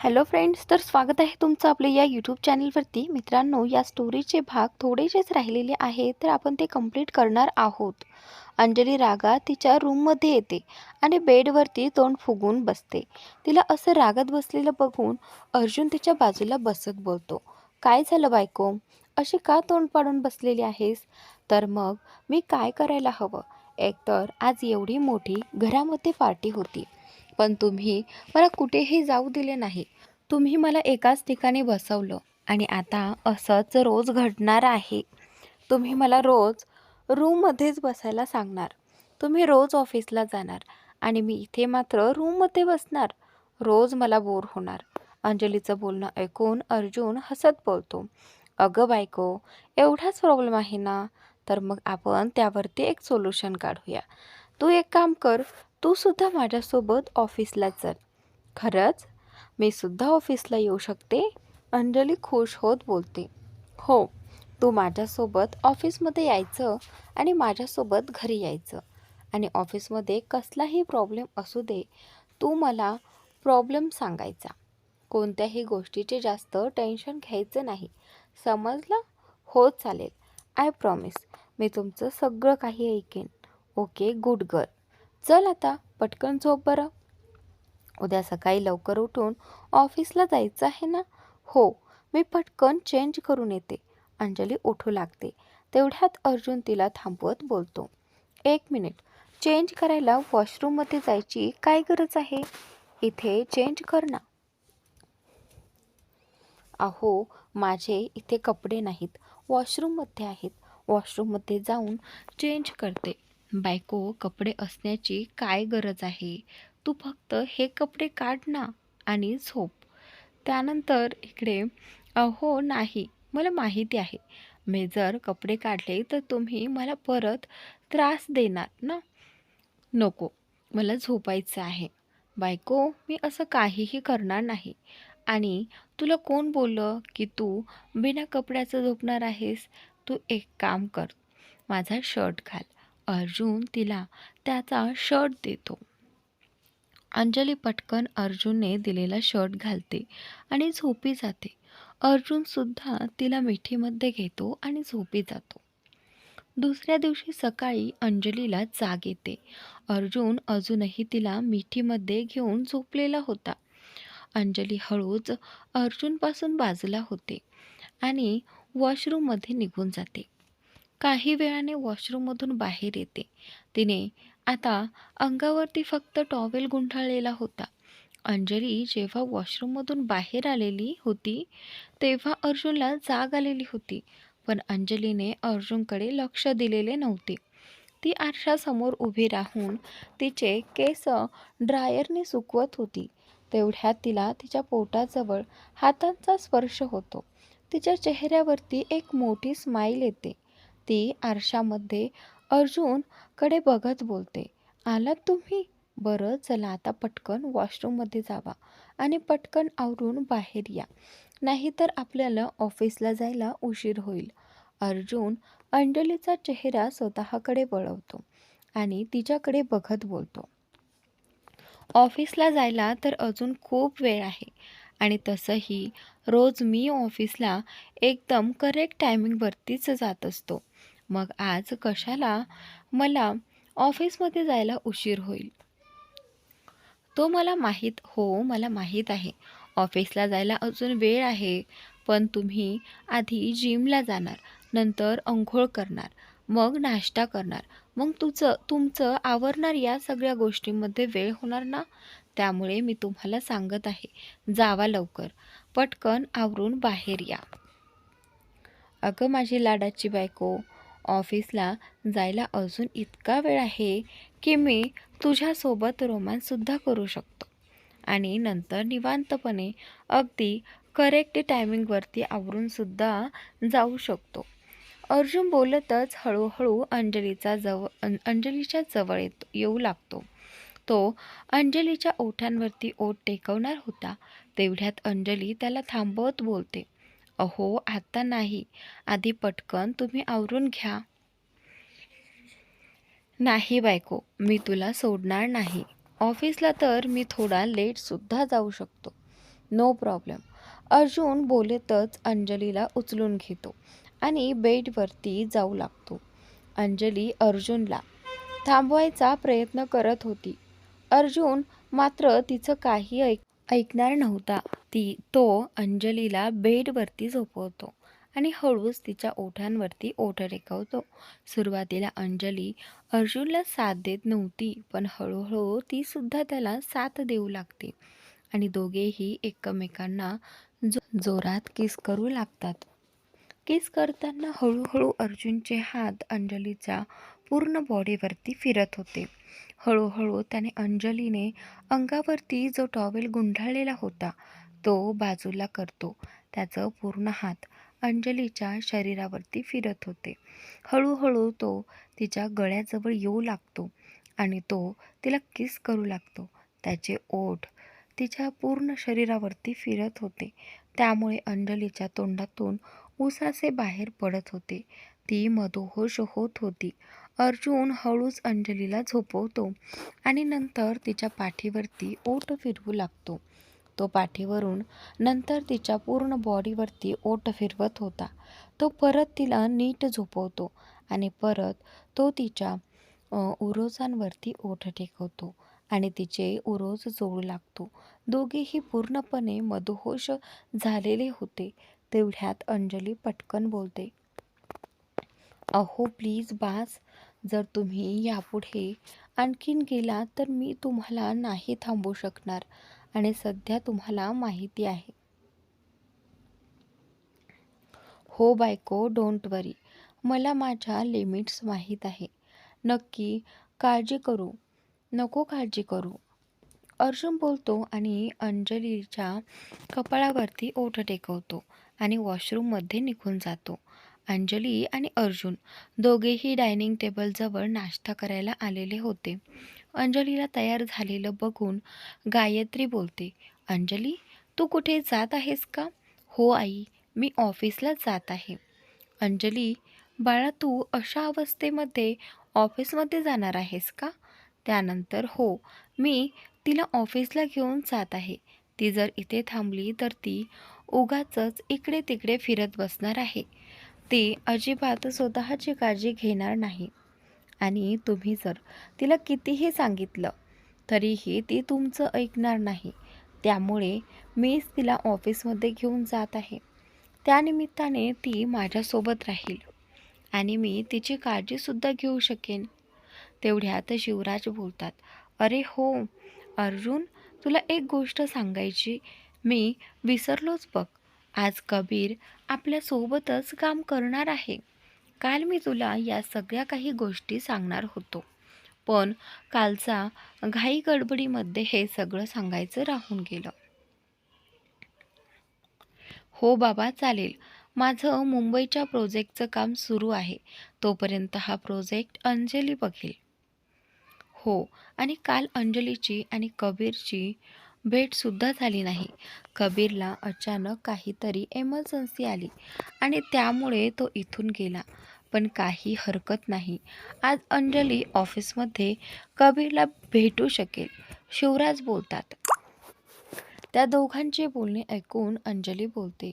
Hello friends तर स्वागत आहे तुमचं आपल्या या यूट्यूब चॅनलवरती मित्रांनो या स्टोरीचे भाग थोडेसेच राहिलेले आहेत तर आपण ते कंप्लीट करणार आहोत. अंजली रागा तिच्या रूममध्ये येते आणि बेडवरती तोंड फुगून बसते. तिला असं रागात बसलेलं बघून अर्जुन तिच्या बाजूला बसत बोलतो. काय झालं बायको? अशी का तोंड पाडून बसलेली आहेस? तर मग मी काय करायला हवं? एकतर आज एवढी मोठी घरामध्ये पार्टी होती. पण तुम्ही मला कुठेही जाऊ दिले नाही. तुम्ही मला एकाच ठिकाणी बसवलं आणि आता असंच रोज घडणार आहे. तुम्ही मला रोज रूममध्येच बसायला सांगणार. तुम्ही रोज ऑफिसला जाणार आणि मी इथे मात्र रूममध्ये बसणार. रोज मला बोर होणार. अंजलीचं बोलणं ऐकून अर्जुन हसत बोलतो. अगं बायको एवढाच प्रॉब्लेम आहे ना? तर मग आपण त्यावरती एक सोल्युशन काढूया. तू एक काम कर तूसुद्धा माझ्यासोबत ऑफिसला चल. खरंच? मी सुद्धा ऑफिसला येऊ शकते? अंजली खुश होत बोलते. हो तू माझ्यासोबत ऑफिसमध्ये यायचं आणि माझ्यासोबत घरी यायचं. आणि ऑफिसमध्ये कसलाही प्रॉब्लेम असू दे तू मला प्रॉब्लेम सांगायचा. कोणत्याही गोष्टीचे जास्त टेन्शन घ्यायचं नाही. समजलं? हो चालेल. I promise. मी तुमचं सगळं काही ऐकेन. Okay good girl. चल आता पटकन झोप बरं. उद्या सकाळी लवकर उठून ऑफिसला जायचं आहे ना? हो मी पटकन चेंज करून येते. अंजली उठू लागते. तेवढ्यात अर्जुन तिला थांबवत बोलतो. एक मिनिट. चेंज करायला वॉशरूममध्ये जायची काय गरज आहे? इथे चेंज कर ना. अहो माझे इथे कपडे नाहीत. वॉशरूममध्ये आहेत. वॉशरूममध्ये जाऊन चेंज करते. बायको कपडे असण्याची काय गरज आहे? तू फक्त हे कपडे काढ ना आणि झोप. त्यानंतर इकडे अहो नाही. मला माहिती आहे. मी जर कपडे काढले तर तुम्ही मला परत त्रास देणार ना? नको. मला झोपायचं आहे. बायको मी असं काहीही करणार नाही. आणि तुला कोण बोललं की तू बिना कपड्याचं झोपणार आहेस? तू एक काम कर. माझा शर्ट घाल. अर्जुन तिला त्याचा शर्ट देतो. अंजली पटकन अर्जुनने दिलेला शर्ट घालते आणि झोपी जाते. अर्जुनसुद्धा तिला मिठीमध्ये घेतो आणि झोपी जातो. दुसऱ्या दिवशी सकाळी अंजलीला जाग येते. अर्जुन अजूनही तिला मिठीमध्ये घेऊन झोपलेला होता. अंजली हळूच अर्जुनपासून बाजूला होते आणि वॉशरूममध्ये निघून जाते. काही वेळाने वॉशरूममधून बाहेर येते. तिने आता अंगावरती फक्त टॉवेल गुंडाळलेला होता. अंजली जेव्हा वॉशरूममधून बाहेर आलेली होती तेव्हा अर्जुनला जाग आलेली होती. पण अंजलीने अर्जुनकडे लक्ष दिलेले नव्हते. ती आरशासमोर उभी राहून तिचे केस ड्रायरने सुकवत होती. तेवढ्यात तिला तिच्या पोटाजवळ हातांचा स्पर्श होतो. तिच्या चेहऱ्यावरती एक मोठी स्माईल येते. ती आरशामध्ये अर्जुनकडे बघत बोलते आलात तुम्ही? बरं चला आता पटकन वॉशरूममध्ये जावा आणि पटकन आवरून बाहेर या. नाहीतर आपल्याला ऑफिसला जायला उशीर होईल. अर्जुन अंजलीचा चेहरा स्वतःकडे वळवतो आणि तिच्याकडे बघत बोलतो. ऑफिसला जायला तर अजून खूप वेळ आहे आणि तसंही रोज मी ऑफिसला एकदम करेक्ट टायमिंगवरतीच जात असतो. मग आज कशाला मला ऑफिसमध्ये जायला उशीर होईल? तो मला माहीत हो मला माहीत आहे. ऑफिसला जायला अजून वेळ आहे पण तुम्ही आधी जिमला जाणार नंतर अंघोळ करणार मग नाश्ता करणार. मग तुझं तुमचं आवरणार या सगळ्या गोष्टींमध्ये वेळ होणार ना? त्यामुळे मी तुम्हाला सांगत आहे जावा लवकर. पटकन आवरून बाहेर या. अगं माझी लाडाची बायको ऑफिसला जायला अजून इतका वेळ आहे की मी तुझ्यासोबत रोमांससुद्धा करू शकतो. आणि नंतर निवांतपणे अगदी करेक्ट टायमिंगवरती आवरूनसुद्धा जाऊ शकतो. अर्जुन बोलतच हळूहळू अंजलीचा जवळ अंजलीच्या जवळ येतो येऊ लागतो. तो अंजलीच्या ओठांवरती ओठ टेकवणार होता. तेवढ्यात अंजली त्याला थांबवत बोलते. अहो आता नाही. आधी पटकन तुम्ही आवरून घ्या. नाही बायको मी तुला सोडणार नाही. ऑफिसला तर मी थोडा लेटसुद्धा जाऊ शकतो. No problem. अर्जुन बोलतच अंजलीला उचलून घेतो आणि बेडवरती जाऊ लागतो. अंजली अर्जुनला थांबवायचा प्रयत्न करत होती. अर्जुन मात्र तिचं काही ऐक ऐकणार नव्हता. ती तो अंजलीला बेडवरती झोपवतो आणि हळूच तिच्या ओठांवरती ओठ टेकवतो सुरुवातीला अंजली अर्जुनला साथ देत नव्हती पण हळूहळू ती सुद्धा त्याला साथ देऊ लागते आणि दोघेही एकमेकांना जो जोरात किस करू लागतात. किस करताना हळूहळू अर्जुनचे हात अंजलीच्या पूर्ण बॉडीवरती फिरत होते. हळूहळू त्याने अंजलीने अंगावरती जो टॉवेल गुंडाळलेला होता तो बाजूला करतो. त्याचं पूर्ण हात अंजलीच्या शरीरावरती फिरत होते. हळूहळू तो तिच्या गळ्याजवळ येऊ लागतो आणि तो तिला किस करू लागतो त्याचे ओठ तिच्या पूर्ण शरीरावरती फिरत होते. त्यामुळे अंजलीच्या तोंडातून उसासे बाहेर पडत होते. ती मधोहोश होत होती. अर्जुन हळूच अंजलीला झोपवतो आणि नंतर तिच्या पाठीवरती ओठ फिरवू लागतो. तो पाठीवरून नंतर तिच्या पूर्ण बॉडीवरती ओठ फिरवत होता. तो परत तिला नीट झोपवतो आणि परत तो तिच्या उरोजांवरती ओठ टेकवतो आणि तिचे उरोज जोडू लागतो. दोघेही पूर्णपणे मधुहोश झालेले होते. तेवढ्यात अंजली पटकन बोलते अहो प्लीज बास जर तुम्ही यापुढे आणखीन गेला तर मी तुम्हाला नाही थांबू शकणार आणि सध्या तुम्हाला माहिती आहे. हो बायको डोंट वरी मला माझ्या लिमिट्स माहीत आहे. नक्की काळजी करू. नको काळजी करू. अर्जुन बोलतो आणि अंजलीच्या कपाळावरती ओठ टेकवतो आणि वॉशरूममध्ये निघून जातो. अंजली आणि अर्जुन दोघेही डायनिंग टेबलजवळ नाश्ता करायला आलेले होते. अंजलीला तयार झालेलं बघून गायत्री बोलते अंजली तू कुठे जात आहेस का? हो आई मी ऑफिसला जात आहे. अंजली बाळा तू अशा अवस्थेमध्ये ऑफिसमध्ये जाणार आहेस का? त्यानंतर हो मी तिला ऑफिसला घेऊन जात आहे. ती जर इथे थांबली तर ती उगाच इकडे तिकडे फिरत बसणार आहे. ती अजिबात स्वतःची काळजी घेणार नाही. आणि तुम्ही जर तिला कितीही सांगितलं तरीही ती तुमचं ऐकणार नाही. त्यामुळे मीच तिला ऑफिसमध्ये घेऊन जात आहे. त्यानिमित्ताने ती माझ्यासोबत राहील आणि मी तिची काळजीसुद्धा घेऊ शकेन. तेवढ्यात शिवराज बोलतात अरे हो अर्जुन तुला एक गोष्ट सांगायची. मी विसरलोच बघ. आज कबीर आपल्यासोबतच काम करणार आहे. काल मी तुला या सगळ्या काही गोष्टी सांगणार होतो. पण कालचा घाई गडबडीमध्ये हे सगळं सांगायचं राहून गेलं. हो बाबा चालेल. माझं मुंबईच्या प्रोजेक्टचं काम सुरू आहे. तोपर्यंत हा प्रोजेक्ट अंजली बघेल. हो आणि काल अंजलीची आणि कबीरची भेटसुद्धा झाली नाही. कबीरला अचानक काहीतरी एमर्जन्सी आली आणि त्यामुळे तो इथून गेला. पण काही हरकत नाही. आज अंजली ऑफिसमध्ये कबीरला भेटू शकेल शिवराज बोलतात. त्या दोघांचे बोलणे ऐकून अंजली बोलते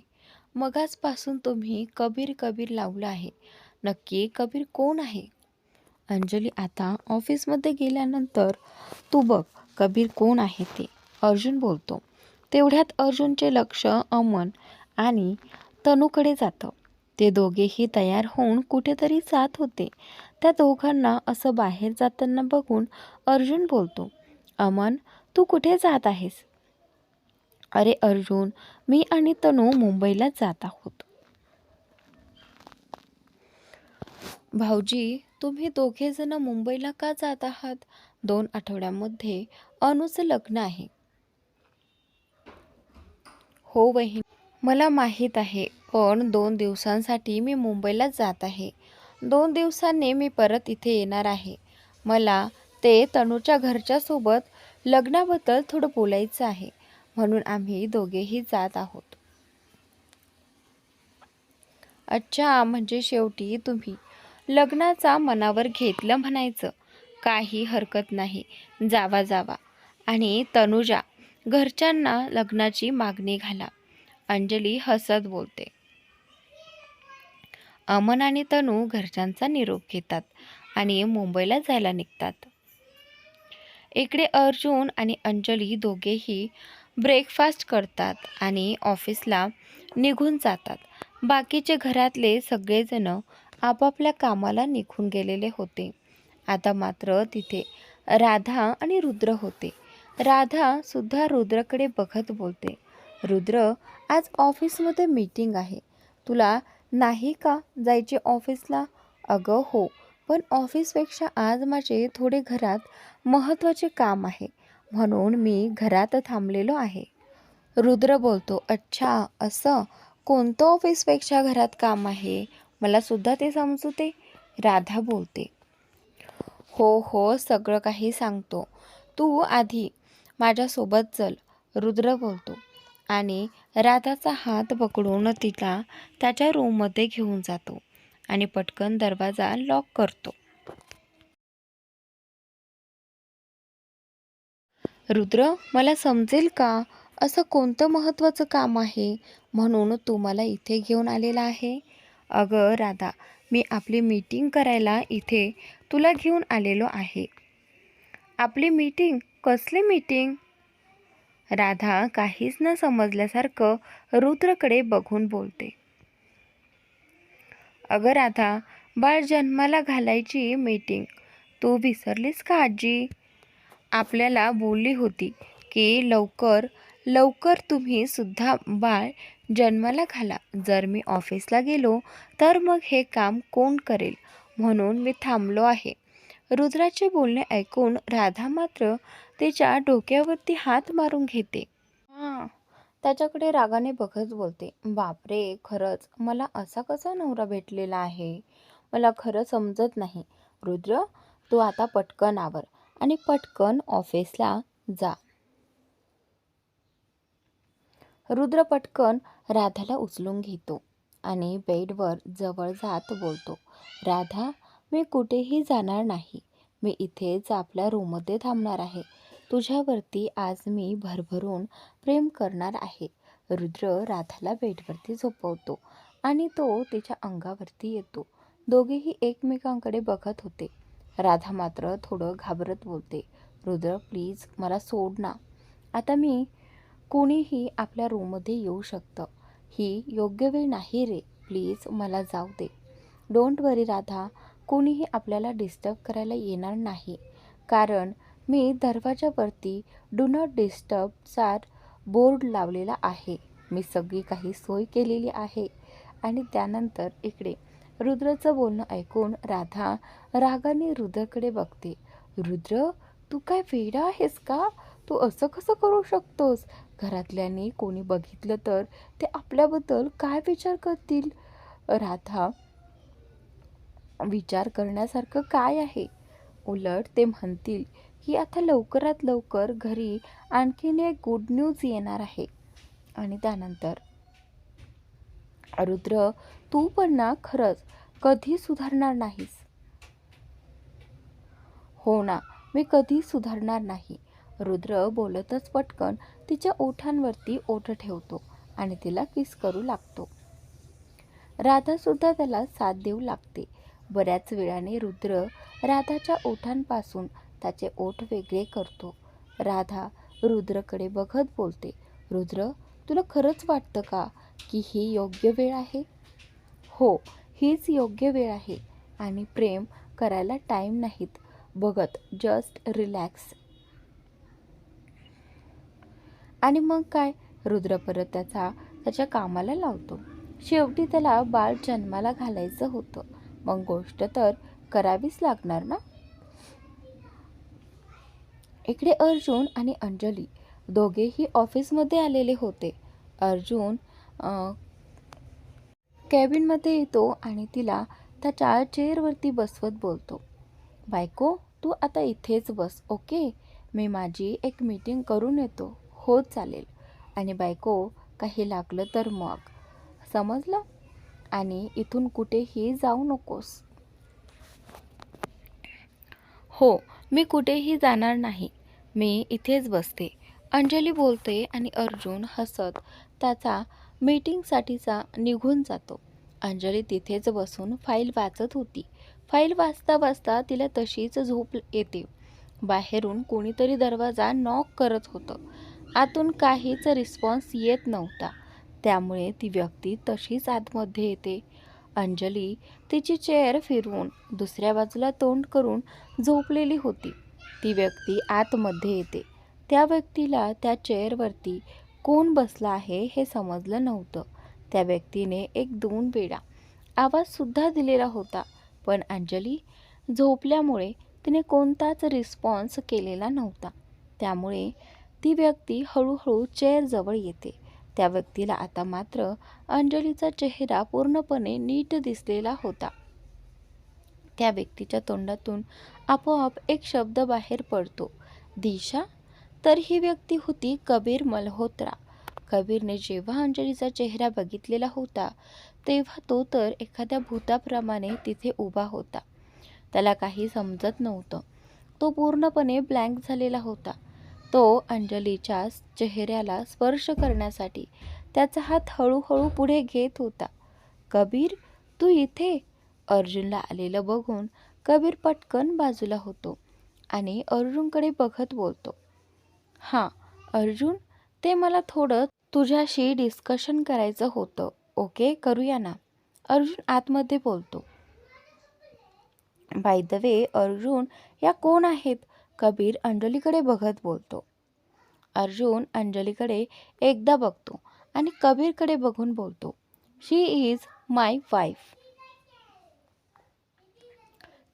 मगाचपासून तुम्ही कबीर कबीर लावलं आहे. नक्की कबीर कोण आहे? अंजली आता ऑफिसमध्ये गेल्यानंतर तू बघ कबीर कोण आहे ते? अर्जुन बोलतो. तेवढ्यात अर्जुनचे लक्ष अमन आणि तनूकडे जातं. ते दोघेही तयार होऊन कुठेतरी जात होते. त्या दोघांना असं बाहेर जाताना बघून अर्जुन बोलतो अमन तू कुठे जात आहेस? अरे अर्जुन मी आणि तनू मुंबईला जात आहोत. भाऊजी तुम्ही दोघेजण मुंबईला का जात आहात? दोन आठवड्यामध्ये अनुचं लग्न आहे. हो बहीण. मला माहीत आहे पण दोन दिवसांसाठी मी मुंबईला जात आहे. दोन दिवसांनी मी परत इथे येणार आहे. मला ते तनूच्या घरच्यासोबत लग्नाबद्दल थोडं बोलायचं आहे म्हणून आम्ही दोघेही जात आहोत. अच्छा म्हणजे शेवटी तुम्ही लग्नाचा मनावर घेतलं म्हणायचं. काही हरकत नाही. जावा जावा. आणि तनुजा घरच्यांना लग्नाची मागणी घाला. अंजली हसत बोलते. अमन आणि तनू घरच्यांचा निरोप घेतात आणि मुंबईला जायला निघतात. इकडे अर्जुन आणि अंजली दोघेही ब्रेकफास्ट करतात आणि ऑफिसला निघून जातात. बाकीचे घरातले सगळेजण आपापल्या कामाला निघून गेलेले होते. आता मात्र तिथे राधा आणि रुद्र होते. राधा सुद्धा रुद्रकडे बघत बोलते. रुद्र आज ऑफिसमध्ये मीटिंग आहे. तुला नाही का जायचे ऑफिसला? अगं हो पण ऑफिसपेक्षा आज माझे थोडे घरात महत्त्वाचे काम आहे. म्हणून मी घरात थांबलेलो आहे. रुद्र बोलतो अच्छा असं? कोणतं ऑफिसपेक्षा घरात काम आहे? मला सुद्धा ते समजू ते राधा बोलते. हो हो सगळं काही सांगतो. तू आधी माझ्यासोबत चल. रुद्र बोलतो. आणि राधाचा हात पकडून तिला त्याच्या रूममध्ये घेऊन जातो. आणि पटकन दरवाजा लॉक करतो. रुद्र मला समजेल का? असं कोणतं महत्त्वाचं काम आहे? म्हणून तू मला इथे घेऊन आलेला आहे. अगं राधा मी आपली मीटिंग करायला इथे तुला घेऊन आलेलो आहे. आपली मीटिंग कसली मीटिंग राधा काहीच न समजल्यासारखं रुद्रकडे बघून बोलते. अगं राधा बाळ जन्माला घालायची मीटिंग तू विसरलीस का आजी? आपल्याला बोलली होती की लवकर लवकर तुम्ही सुद्धा बाळ जन्माला घाला. जर मी ऑफिसला गेलो तर मग हे काम कोण करेल? म्हणून मी थांबलो आहे. रुद्राचे बोलणे ऐकून राधा मात्र तिच्या डोक्यावरती हात मारून घेते. हां त्याच्याकडे रागाने बघत बोलते. बापरे खरंच मला असा कसा नवरा भेटलेला आहे? मला खरं समजत नाही. रुद्र तू आता पटकन आवर आणि पटकन ऑफिसला जा. रुद्र पटकन राधाला उचलून घेतो आणि बेडवर जवळ जात बोलतो. राधा मी कुठेही जाणार नाही. मी इथेच आपल्या रूममध्ये थांबणार आहे. तुझ्यावरती आज मी भरभरून प्रेम करणार आहे. रुद्र राधाला बेडवरती झोपवतो आणि तो तिच्या अंगावरती येतो. दोघेही एकमेकांकडे बघत होते. राधा मात्र थोडं घाबरत बोलते. रुद्र प्लीज मला सोड ना आता मी कोणीही आपल्या रूममध्ये येऊ शकतं. ही योग्य वेळ नाही रे. प्लीज मला जाऊ दे. डोंट वरी राधा. कोणीही आपल्याला डिस्टर्ब करायला येणार नाही. कारण मी दरवाजावरती डू नॉट डिस्टर्बचा बोर्ड लावलेला आहे. मी सगळी काही सोय केलेली आहे. आणि त्यानंतर इकडे रुद्रचं बोलणं ऐकून राधा रागाने रुद्रकडे बघते. रुद्र तू काय वेडा आहेस का? तू असं कसं करू शकतोस? घरातल्यांनी कोणी बघितलं तर ते आपल्याबद्दल काय विचार करतील? राधा विचार करण्यासारखं काय आहे? उलट ते म्हणतील की आता लवकरात लवकर घरी आणखीन एक गुड न्यूज येणार आहे. आणि त्यानंतर रुद्र तू पण ना खरंच कधी सुधारणार नाहीस? हो ना मी कधी सुधारणार नाही. रुद्र बोलतच पटकन तिच्या ओठांवरती ओठ ठेवतो आणि तिला किस करू लागतो. राधासुद्धा त्याला साथ देऊ लागते. बऱ्याच वेळाने रुद्र राधाच्या ओठांपासून त्याचे ओठ वेगळे करतो. राधा रुद्रकडे बघत बोलते रुद्र तुला खरंच वाटतं का की ही योग्य वेळ आहे? हो हीच योग्य वेळ आहे आणि प्रेम करायला टाईम नाहीत. बघत जस्ट रिलॅक्स आणि मग काय? रुद्र परत त्याचा त्याच्या कामाला लावतो. शेवटी त्याला बाळ जन्माला घालायचं होतं. मग गोष्ट तर करावीच लागणार ना? इकडे अर्जुन आणि अंजली दोघेही ऑफिसमध्ये आलेले होते. अर्जुन कॅबिनमध्ये येतो आणि तिला त्याच्या चेअरवरती बसवत बोलतो. बायको तू आता इथेच बस ओके? मी माझी एक मीटिंग करून येतो. हो चालेल. आणि बायको काही लागलं तर मग. समजलं? आणि इथून कुठेही जाऊ नकोस. हो मी कुठेही जाणार नाही. मी इथेच बसते. अंजली बोलते आणि अर्जुन हसत त्याचा मीटिंगसाठीचा निघून जातो. अंजली तिथेच बसून फाईल वाचत होती. फाईल वाचता वाचता तिला तशीच झोप येते. बाहेरून कोणीतरी दरवाजा नॉक करत होतं. आतून काहीच रिस्पॉन्स येत नव्हता. त्यामुळे ती व्यक्ती तशीच आतमध्ये येते. अंजली तिची चेअर फिरवून दुसऱ्या बाजूला तोंड करून झोपलेली होती. ती व्यक्ती आतमध्ये येते. त्या व्यक्तीला त्या चेअरवरती कोण बसला आहे हे समजलं नव्हतं. त्या व्यक्तीने एक दोन वेळा आवाजसुद्धा दिलेला होता पण अंजली झोपल्यामुळे तिने कोणताच रिस्पॉन्स केलेला नव्हता. त्यामुळे ती व्यक्ती हळूहळू चेअरजवळ येते. त्या व्यक्तीला आता मात्र अंजलीचा चेहरा पूर्णपणे नीट दिसलेला होता. त्या व्यक्तीच्या तोंडातून आपोआप एक शब्द बाहेर पडतो. दिशा? तर ही व्यक्ती होती कबीर मल्होत्रा. कबीरने जेव्हा अंजलीचा चेहरा बघितलेला होता तेव्हा तो तर एखाद्या भूताप्रमाणे तिथे उभा होता. त्याला काही समजत नव्हतं. तो पूर्णपणे ब्लँक झालेला होता. तो अंजलीच्या चेहऱ्याला स्पर्श करण्यासाठी त्याचा हात हळूहळू पुढे घेत होता. कबीर तू इथे? अर्जुनला आलेलं बघून कबीर पटकन बाजूला होतो आणि अर्जुनकडे बघत बोलतो. हां अर्जुन ते मला थोडं तुझ्याशी डिस्कशन करायचं होतं. ओके करूया ना? अर्जुन आतमध्ये बोलतो. बाय द वे अर्जुन या कोण आहेत? कबीर अंजलीकडे बघत बोलतो. अर्जुन अंजलीकडे एकदा बघतो आणि कबीरकडे बघून बोलतो शी इज माय वाईफ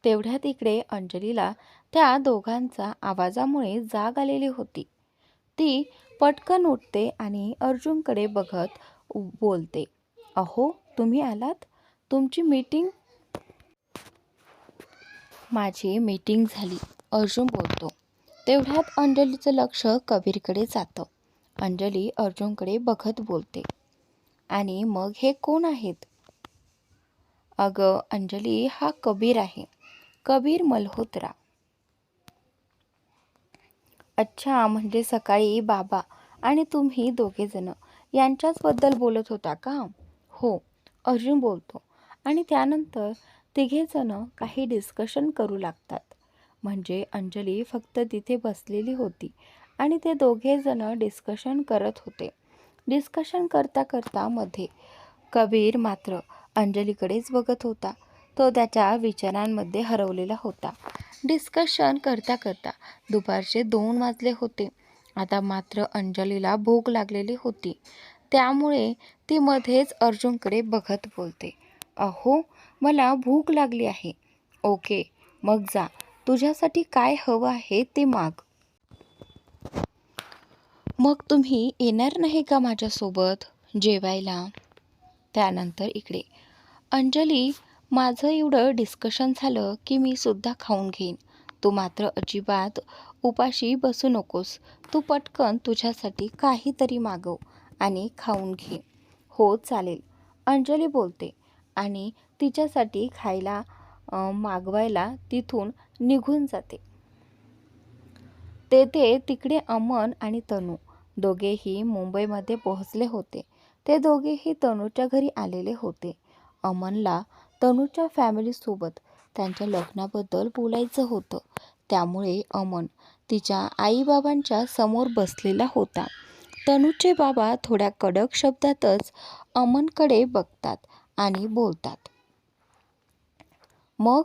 तेवढ्यात इकडे अंजलीला त्या दोघांचा आवाजामुळे जाग आलेली होती. ती पटकन उठते आणि अर्जुनकडे बघत बोलते अहो तुम्ही आलात? तुमची मीटिंग? माझी मीटिंग झाली. अर्जुन बोलतो. तेवढ्यात अंजलीचं लक्ष कबीरकडे जातं. अंजली अर्जुनकडे बघत बोलते. आणि मग हे कोण आहेत? अगं अंजली हा कबीर आहे. कबीर मल्होत्रा. अच्छा म्हणजे सकाळी बाबा आणि तुम्ही दोघेजण यांच्याचबद्दल बोलत होता का? हो अर्जुन बोलतो. आणि त्यानंतर तिघेजण काही डिस्कशन करू लागतात. म्हणजे अंजली फक्त तिथे बसलेली होती आणि ते दोघेजण डिस्कशन करत होते. डिस्कशन करता करता मध्ये कबीर मात्र अंजलीकडेच बघत होता. तो त्याच्या विचारांमध्ये हरवलेला होता. डिस्कशन करता करता दुपारचे दोन वाजले होते. आता मात्र अंजलीला भूक लागलेली होती. त्यामुळे ती मध्येच अर्जुनकडे बघत बोलते. अहो मला भूक लागली आहे. ओके मग जा. तुझ्यासाठी काय हवं आहे ते माग. मग तुम्ही येणार नाही का माझ्यासोबत? जेवायला. त्यानंतर इकडे. अंजली माझं एवढं डिस्कशन झालं की मी सुद्धा खाऊन घेईन. तू मात्र अजिबात उपाशी बसू नकोस. तू पटकन तुझ्यासाठी काहीतरी मागव आणि खाऊन घे. हो चालेल. अंजली बोलते आणि तिच्यासाठी खायला मागवायला तिथून निघून जाते. तेथे तिकडे अमन आणि तनू दोघेही मुंबईमध्ये पोहोचले होते. ते दोघेही तनूच्या घरी आलेले होते. अमनला तनूच्या फॅमिलीसोबत त्यांच्या लग्नाबद्दल बोलायचं होतं. त्यामुळे अमन तिच्या आईबाबांच्या समोर बसलेला होता. तनूचे बाबा थोड्या कडक शब्दातच अमनकडे बघतात आणि बोलतात. मग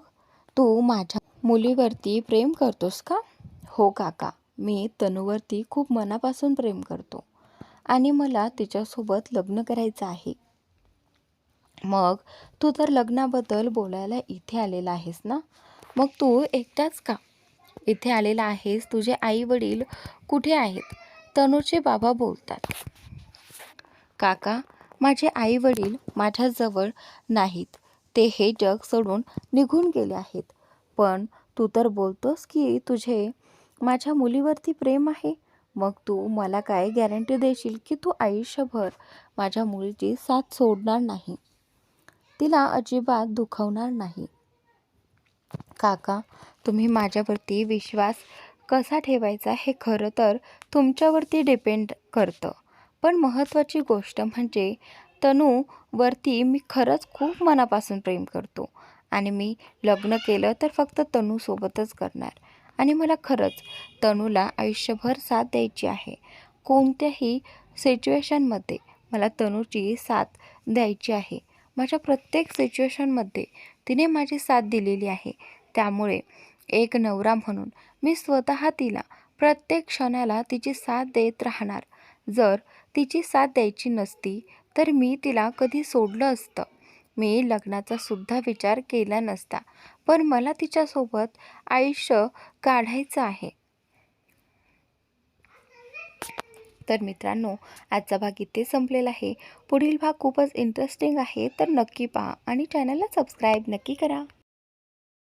तू माझ्या मुलीवरती प्रेम करतोस का? हो काका मी तनूवरती खूप मनापासून प्रेम करतो आणि मला तिच्यासोबत लग्न करायचं आहे. मग तू तर लग्नाबद्दल बोलायला इथे आलेला आहेस ना? मग तू एकटाच का? इथे आलेला आहेस तुझे आई वडील कुठे आहेत? तनूचे बाबा बोलतात. काका माझे आई वडील माझ्याजवळ नाहीत. ते हे जग सोडून निघून गेले आहेत. पण तू तर बोलतोस की तुझे माझ्या मुलीवरती प्रेम आहे. मग तू मला काय गॅरंटी देशील की तू आयुष्यभर माझ्या मुलीची साथ सोडणार नाही? तिला अजिबात दुखवणार नाही. काका तुम्ही माझ्यावरती विश्वास कसा ठेवायचा हे खरं तर तुमच्यावरती डिपेंड करतं. पण महत्त्वाची गोष्ट म्हणजे तनूवरती मी खरंच खूप मनापासून प्रेम करतो. आणि मी लग्न केलं तर फक्त तनूसोबतच करणार. आणि मला खरंच तनूला आयुष्यभर साथ द्यायची आहे. कोणत्याही सिच्युएशनमध्ये मला तनूची साथ द्यायची आहे. माझ्या प्रत्येक सिच्युएशनमध्ये तिने माझी साथ दिलेली आहे. त्यामुळे एक नवरा म्हणून मी स्वतः तिला प्रत्येक क्षणाला तिची साथ देत राहणार. जर तिची साथ द्यायची नसती तर मी तिला कधी सोडलं असतं. मी लग्नाचा सुद्धा विचार केला नसता पण मला तिच्यासोबत आयुष्य काढायचं आहे. तर मित्रांनो आजचा भाग इथे संपलेला आहे. पुढील भाग खूपच इंटरेस्टिंग आहे तर नक्की पहा आणि चॅनलला सबस्क्राईब नक्की करा.